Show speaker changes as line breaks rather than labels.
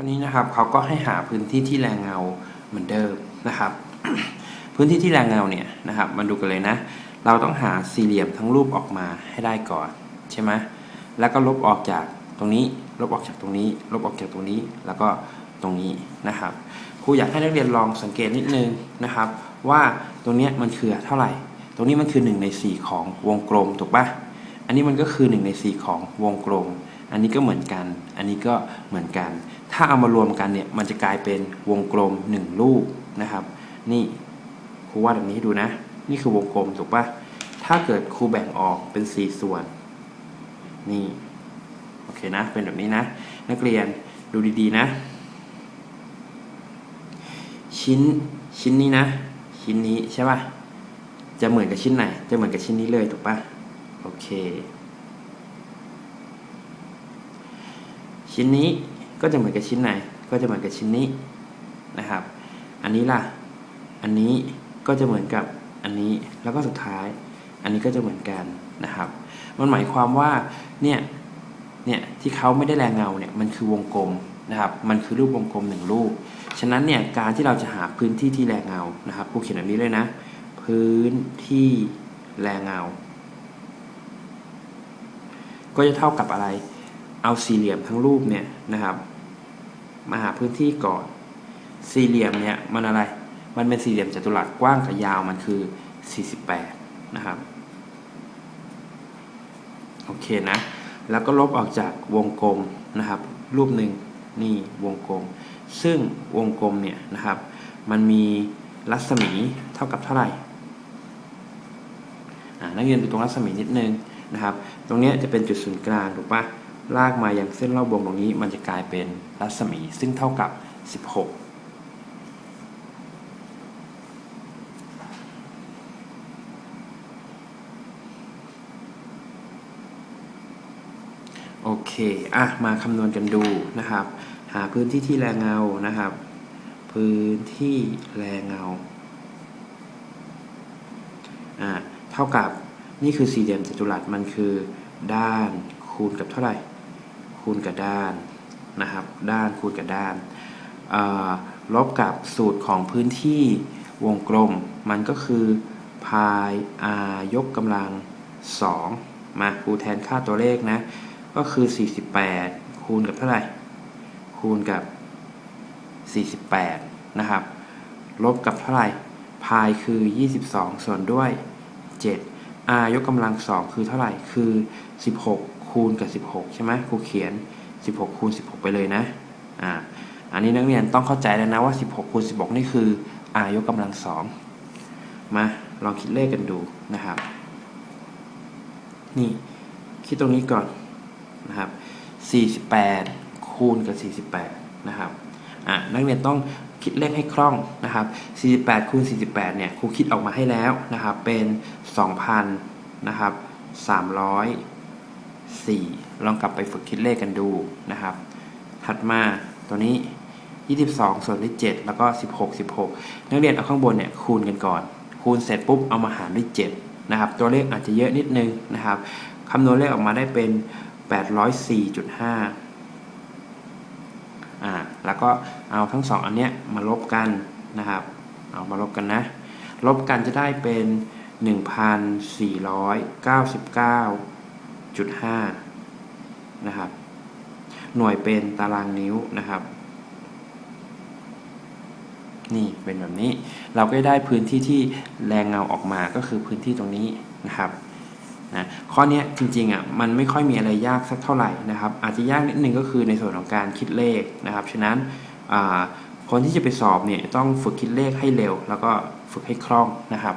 ข้อนี้นะครับเขาก็ให้หาพื้นที่ที่แรงเงาเหมือนเดิมนะครับ พื้นที่ที่แรงเงาเนี่ยนะครับมาดูกันเลยนะ เราต้องหาสี่เหลี่ยมทั้งรูปออกมาให้ได้ก่อนใช่ไหมแล้วก็ลบออกจากตรงนี้ ลบออกจากตรงนี้ ลบออกจากตรงนี้แล้วก็ตรงนี้นะครับครูอยากให้นักเรียนลองสังเกตนิดนึงนะครับ ว่าตรงนี้มันคือเท่าไหร่ ตรงนี้มันคือ1ใน4 ของวงกลมถูกปะอันนี้มันก็คือ1ใน4 ของวงกลม อันนี้ก็เหมือนกัน อันนี้ก็เหมือนกัน ถ้าเอามารวมกันเนี่ยมันจะกลายเป็นวงกลม 1 ลูกนะครับ นี่ครูวาดแบบนี้ดูนะ นี่คือวงกลมถูกปะถ้าเกิดครูแบ่งออกเป็น 4 ส่วน นี่โอเคนะ เป็นแบบนี้นะ นักเรียนดูดีๆนะ ชิ้นชิ้นนี้นะ ชิ้นนี้ใช่ป่ะจะเหมือนกับชิ้นไหน จะเหมือนกับชิ้นนี้เลยถูกป่ะ โอเค ชิ้นนี้ก็จะเหมือนกับชิ้นไหน ก็จะเหมือนกับชิ้นนี้นะครับ อันนี้ล่ะ อันนี้ก็จะเหมือนกับอันนี้ แล้วก็สุดท้าย อันนี้ก็จะเหมือนกันนะครับ มันหมายความว่า เนี่ย เนี่ยที่เขาไม่ได้แรงเงาเนี่ย มันคือวงกลมนะครับ มันคือรูปวงกลมหนึ่งรูป ฉะนั้นเนี่ย การที่เราจะหาพื้นที่ที่แรงเงา นะครับครูเขียนแบบนี้เลยนะ พื้นที่แรงเงา ก็จะเท่ากับอะไร เอาสี่เหลี่ยมทั้งรูปเนี่ยนะครับ มาหาพื้นที่ก่อน สี่เหลี่ยมเนี่ยมันอะไร มันเป็นสี่เหลี่ยมจัตุรัสกว้างกับยาวมันคือ 48 นะครับ โอเคนะ แล้วก็ลบออกจากวงกลมนะครับ รูปหนึ่งนี่วงกลม ซึ่งวงกลมเนี่ยนะครับ มันมีรัศมีเท่ากับเท่าไหร่อ่านักเรียนดูตรงรัศมีนิดนึงนะครับ ตรงนี้จะเป็นจุดศูนย์กลางถูกปะ ลากมาย่างเส้นรอบวงตรงนี้ มันจะกลายเป็นรัศมีซึ่งเท่ากับ 16โอเค อะ มาคำนวณกันดูนะครับ หาพื้นที่ที่แรงเงา นะครับ พื้นที่แรงเงา อ่า เท่ากับ นี่คือสี่เหลี่ยมจัตุรัส มันคือ ด้านคูณกับเท่าไหร่ คูณกับด้านนะครับ ด้านคูณกับด้านลบกับสูตรของพื้นที่วงกลม มันก็คือพาย r ยกกำลัง 2 มาครูแทนค่าตัวเลขนะ ก็คือ 48 คูณกับเท่าไหร่ คูณกับ 48 นะครับ ลบกับเท่าไหร่พายคือ 22 ส่วนด้วย 7 r ยกกำลัง 2 คือเท่าไหร่ คือ 16 คูณกับ 16 ใช่ไหมครูเขียน 16 คูณ 16 ไปเลยนะอ่าอันนี้นักเรียนต้องเข้าใจแล้วนะว่า 16 คูณ 16 นี่คือ r ยกกำลัง2มาลองคิดเลขกันดูนะครับ นี่คิดตรงนี้ก่อนนะครับ 48 คูณกับ 48 นะครับอะนักเรียนต้องคิดเลขให้คล่องนะครับ 48 คูณ 48 เนี่ยครูคิดออกมาให้แล้วนะครับ เป็น 2,000 นะครับ 4 ลองกลับไปฝึกคิดเลขกันดูนะครับ ถัดมาตัวนี้ 22 ส่วนด้วย 7 แล้วก็ 16 16 นักเรียนเอาข้างบนเนี่ยคูณกันก่อน คูณเสร็จปุ๊บเอามาหารด้วย 7 นะครับ ตัวเลขอาจจะเยอะนิดนึงนะครับคำนวณเลขออกมาได้เป็น 804.5อ่าแล้วก็เอาทั้งสองอันเนี้ยมาลบกันนะครับ เอามาลบกันนะ ลบกันจะได้เป็น 1,499.5นะครับ หน่วยเป็นตารางนิ้วนะครับ นี่เป็นแบบนี้ เราก็ได้พื้นที่ที่แรงเงาออกมาก็คือพื้นที่ตรงนี้นะครับนะข้อนี้จริงๆอะมันไม่ค่อยมีอะไรยากสักเท่าไหร่นะครับ อาจจะยากนิดนึงก็คือในส่วนของการคิดเลขนะครับ ฉะนั้นคนที่จะไปสอบเนี่ยต้องฝึกคิดเลขให้เร็ว แล้วก็ฝึกให้คล่องนะครับ